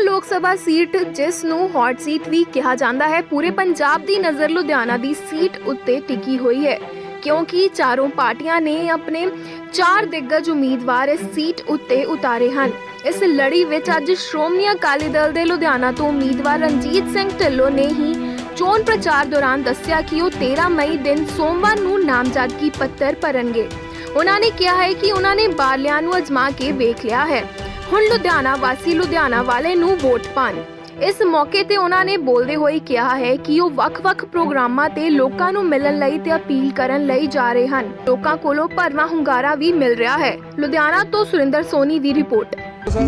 ਲੋਕ ਸਭਾ ਸੀਟ, ਜਿਸ ਨੂੰ ਹੌਟ ਸੀਟ ਵੀ ਕਿਹਾ ਜਾਂਦਾ ਹੈ, ਪੂਰੇ ਪੰਜਾਬ ਦੀ ਨਜ਼ਰ ਲੁਧਿਆਣਾ ਦੀ ਸੀਟ ਉੱਤੇ ਟਿਕੀ ਹੋਈ ਹੈ। ਕਿਉਂਕਿ ਚਾਰੋਂ ਪਾਰਟੀਆਂ ਨੇ ਆਪਣੇ ਚਾਰ ਦਿੱਗਜ ਉਮੀਦਵਾਰ ਇਸ ਸੀਟ ਉੱਤੇ ਉਤਾਰੇ ਹਨ। ਇਸ ਲੜੀ ਵਿੱਚ ਅੱਜ ਸ਼੍ਰੋਮਣੀ ਅਕਾਲੀ ਦਲ ਦੇ ਲੁਧਿਆਣਾ ਤੋਂ ਉਮੀਦਵਾਰ ਰਣਜੀਤ ਸਿੰਘ ਢਿੱਲੋਂ ਨੇ ਹੀ ਚੋਣ ਪ੍ਰਚਾਰ ਦੌਰਾਨ ਦੱਸਿਆ ਕਿ ਉਹ 13 ਮਈ ਦਿਨ ਸੋਮਵਾਰ ਨੂੰ ਨਾਮਜ਼ਦਗੀ ਪੱਤਰ ਭਰਨਗੇ। ਉਹਨਾਂ ਨੇ ਕਿਹਾ ਹੈ ਕਿ ਉਹਨਾਂ ਨੇ ਬਾਲਿਆਂ ਨੂੰ ਅਜਮਾ ਕੇ ਵੇਖ ਲਿਆ ਹੈ। ਹੁਣ ਲੁਧਿਆਣਾ ਵਾਸੀ ਲੁਧਿਆਣਾ ਵਾਲੇ ਨੂੰ ਵੋਟ ਪਾਣ। ਇਸ ਮੌਕੇ ਤੇ ਉਹਨਾਂ ਨੇ ਬੋਲਦੇ ਹੋਏ ਕਿਹਾ ਹੈ ਕਿ ਉਹ ਵੱਖ-ਵੱਖ ਪ੍ਰੋਗਰਾਮਾਂ ਤੇ ਲੋਕਾਂ ਨੂੰ ਮਿਲਣ ਲਈ ਤੇ ਅਪੀਲ ਕਰਨ ਲਈ ਜਾ ਰਹੇ ਹਨ। ਲੋਕਾਂ ਕੋਲੋਂ ਭਰਵਾਂ ਹੁੰਗਾਰਾ ਵੀ ਮਿਲ ਰਿਹਾ ਹੈ। ਲੁਧਿਆਣਾ ਤੋਂ ਸੁਰਿੰਦਰ ਸੋਨੀ ਦੀ ਰਿਪੋਰਟ।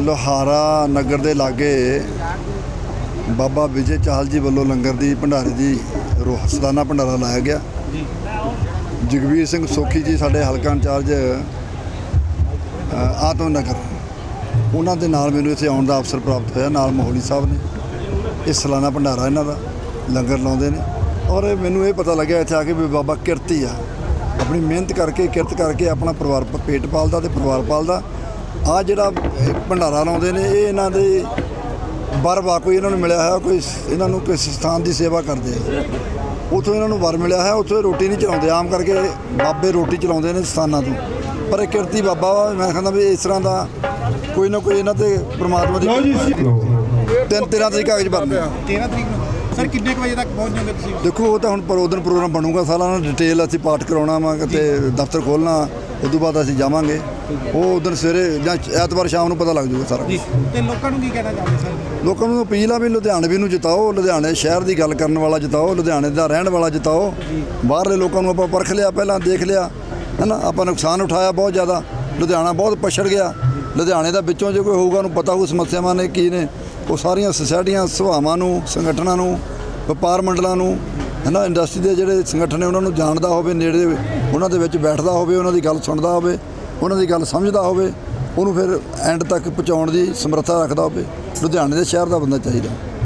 ਲੋਹਾਰਾ ਨਗਰ ਦੇ ਲਾਗੇ ਬਾਬਾ ਵਿਜੇ ਚਾਹਲ ਜੀ ਵੱਲੋਂ ਲੰਗਰ ਦੀ ਭੰਡਾਰੇ ਦੀ ਰੋਹ ਭੰਡਾਰਾ ਲਾਇਆ ਗਿਆ। ਜਗਵੀਰ ਸਿੰਘ ਸੋਖੀ ਜੀ ਸਾਡੇ ਹਲਕਾ ਇੰਚਾਰਜ ਆਤਮ ਨਗਰ। ਉਹਨਾਂ ਦੇ ਨਾਲ ਮੈਨੂੰ ਇੱਥੇ ਆਉਣ ਦਾ ਅਵਸਰ ਪ੍ਰਾਪਤ ਹੋਇਆ, ਨਾਲ ਮੋਹਲੀ ਸਾਹਿਬ ਨੇ। ਇਹ ਸਾਲਾਨਾ ਭੰਡਾਰਾ ਇਹਨਾਂ ਦਾ, ਲੰਗਰ ਲਾਉਂਦੇ ਨੇ। ਔਰ ਇਹ ਮੈਨੂੰ ਇਹ ਪਤਾ ਲੱਗਿਆ ਇੱਥੇ ਆ ਕੇ ਵੀ ਬਾਬਾ ਕਿਰਤੀ ਆ। ਆਪਣੀ ਮਿਹਨਤ ਕਰਕੇ, ਕਿਰਤ ਕਰਕੇ ਆਪਣਾ ਪਰਿਵਾਰ ਪੇਟ ਪਾਲਦਾ ਤੇ ਪਰਿਵਾਰ ਪਾਲਦਾ। ਆ ਜਿਹੜਾ ਭੰਡਾਰਾ ਲਾਉਂਦੇ ਨੇ, ਇਹ ਇਹਨਾਂ ਦੇ ਵਰ ਵਾ ਕੋਈ ਇਹਨਾਂ ਨੂੰ ਮਿਲਿਆ ਹੋਇਆ, ਕੋਈ ਇਹਨਾਂ ਨੂੰ ਕਿਸੇ ਸਥਾਨ ਦੀ ਸੇਵਾ ਕਰਦੇ ਆ। ਉਥੋਂ ਇਹਨਾਂ ਨੂੰ ਵਰ ਮਿਲਿਆ ਹੈ ਉਥੋਂ ਰੋਟੀ ਨਹੀਂ ਚਲਾਉਂਦੇ। ਆਮ ਕਰਕੇ ਬਾਬੇ ਰੋਟੀ ਚਲਾਉਂਦੇ ਨੇ ਸਥਾਨਾਂ ਤੋਂ। ਪਰ ਇਹ ਕਿਰਤੀ ਬਾਬਾ ਵਾ ਮੈਂ ਕਹਿੰਦਾ ਵੀ ਇਸ ਤਰ੍ਹਾਂ ਦਾ ਕੋਈ ਨਾ ਕੋਈ ਇਹਨਾਂ ਤੇ ਪ੍ਰਮਾਤਮਾ ਦੀ ਤਿੰਨ ਤੇਰਾਂ ਤਰੀਕ ਕਾਗਜ਼ ਭਰਨੇ ਆ 13 ਤਰੀਕ ਨੂੰ? ਸਰ ਕਿੰਨੇ ਕੁ ਵਜੇ ਤੱਕ ਪਹੁੰਚ ਜਾਓਗੇ ਤੁਸੀਂ? ਦੇਖੋ ਉਹ ਤਾਂ ਹੁਣ ਪਰ ਉਦੋਂ ਪ੍ਰੋਗਰਾਮ ਬਣੂਗਾ ਸਾਲਾ ਡਿਟੇਲ ਅਸੀਂ ਪਾਠ ਕਰਾਉਣਾ ਵਾ ਤੇ ਦਫ਼ਤਰ ਖੋਲਣਾ ਉਸ ਤੋਂ ਬਾਅਦ ਅਸੀਂ ਜਾਵਾਂਗੇ। ਉਹ ਉਦੋਂ ਸਵੇਰੇ ਜਾਂ ਐਤਵਾਰ ਸ਼ਾਮ ਨੂੰ ਪਤਾ ਲੱਗ ਜਾਊਗਾ ਸਾਰਾ ਜੀ। ਤੇ ਲੋਕਾਂ ਨੂੰ ਕੀ ਕਹਿਣਾ ਚਾਹੁੰਦੇ ਸਰ? ਲੋਕਾਂ ਨੂੰ ਅਪੀਲ ਆ ਵੀ ਲੁਧਿਆਣਵੀ ਨੂੰ ਜਿਤਾਓ ਲੁਧਿਆਣੇ ਸ਼ਹਿਰ ਦੀ ਗੱਲ ਕਰਨ ਵਾਲਾ ਜਿਤਾਓ ਲੁਧਿਆਣੇ ਦਾ ਰਹਿਣ ਵਾਲਾ ਜਿਤਾਓ। ਬਾਹਰਲੇ ਲੋਕਾਂ ਨੂੰ ਆਪਾਂ ਪਰਖ ਲਿਆ ਪਹਿਲਾਂ ਦੇਖ ਲਿਆ। ਹੈ ਨਾ ਆਪਾਂ ਨੁਕਸਾਨ ਉਠਾਇਆ ਬਹੁਤ ਜ਼ਿਆਦਾ। ਲੁਧਿਆਣਾ ਬਹੁਤ ਪਛੜ ਗਿਆ। ਲੁਧਿਆਣੇ ਦਾ ਵਿੱਚੋਂ ਜੇ ਕੋਈ ਹੋਊਗਾ, ਉਹਨੂੰ ਪਤਾ ਹੋਊ ਸਮੱਸਿਆਵਾਂ ਨੇ ਕੀ ਨੇ। ਉਹ ਸਾਰੀਆਂ ਸੁਸਾਇਟੀਆਂ, ਸਭਾਵਾਂ ਨੂੰ, ਸੰਗਠਨਾਂ ਨੂੰ, ਵਪਾਰ ਮੰਡਲਾਂ ਨੂੰ, ਹੈਨਾ? ਇੰਡਸਟਰੀ ਦੇ ਜਿਹੜੇ ਸੰਗਠਨ ਨੇ, ਉਹਨਾਂ ਨੂੰ ਜਾਣਦਾ ਹੋਵੇ, ਨੇੜੇ ਉਹਨਾਂ ਦੇ ਵਿੱਚ ਬੈਠਦਾ ਹੋਵੇ, ਉਹਨਾਂ ਦੀ ਗੱਲ ਸੁਣਦਾ ਹੋਵੇ, ਉਹਨਾਂ ਦੀ ਗੱਲ ਸਮਝਦਾ ਹੋਵੇ, ਉਹਨੂੰ ਫਿਰ ਐਂਡ ਤੱਕ ਪਹੁੰਚਾਉਣ ਦੀ ਸਮਰੱਥਾ ਰੱਖਦਾ ਹੋਵੇ। ਲੁਧਿਆਣੇ ਦੇ ਸ਼ਹਿਰ ਦਾ ਬੰਦਾ ਚਾਹੀਦਾ।